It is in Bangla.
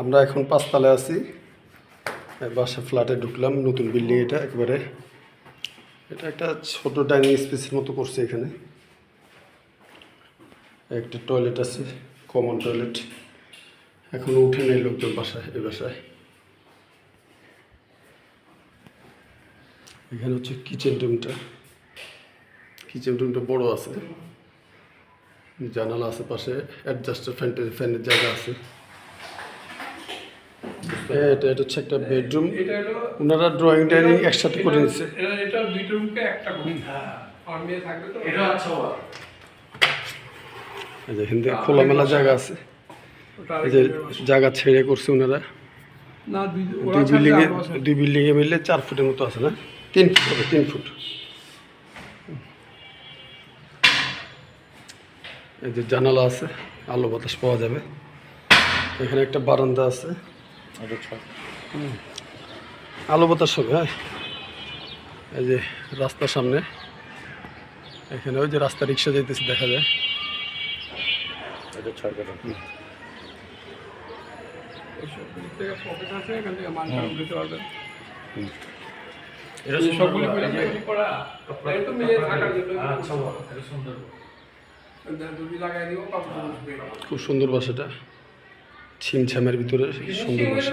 আমরা এখন পাঁচতলায় আছি। বাসা ফ্ল্যাটে ঢুকলাম, নতুন বিল্ডিং এটা একবারে। এটা একটা ছোট ডাইনিং স্পেসের মতো করছে এখানে। একটা টয়লেট আছে কমন টয়লেট এখনও উঠে নেই লোকজন বাসায় এই বাসায়। এখানে হচ্ছে কিচেন রুমটা কিচেন রুমটা বড় আছে। জানালা আছে পাশে অ্যাডজাস্টার ফ্যানের ফ্যানের জায়গা আছে। এটা এটা হচ্ছে একটা বেডরুম ওনারা ড্রয়িং ডাইনিং একসাথে করে নিচ্ছে এটা দুইটা রুমকে একটা রুম আমার মেয়ে থাকবে তো? এটা আচ্ছা বাবা। এই যে এখান থেকে খোলামেলা জায়গা আছে। এই যে জায়গা ছেড়ে করছে ওনারা। না দুই বিল্ডিংয়ে দুই বিল্ডিংয়ে মিললে চার ফুটের মতো আছে না? তিন ফুট হবে তিন ফুট। এই যে জানালা আছে আলো বাতাস পাওয়া যাবে। এখানে একটা বারান্দা আছে। আলো বাতাস হবে হ্যাঁ। এই যে রাস্তার সামনে এখানে ওই যে রাস্তা রিক্সা যাইতেছে দেখা যায়। এইসব দিক থেকে পকেট আছে এখান থেকে মাল টাল দিতে পারবেন এটা এই সবগুলি সুন্দর করে বাবা, এই যে- করা এই তো মেয়ে থাকার জন্য। আচ্ছা বসবে খুব সুন্দর বাসাটা ছিমছামের ভিতরে সুন্দর বাসা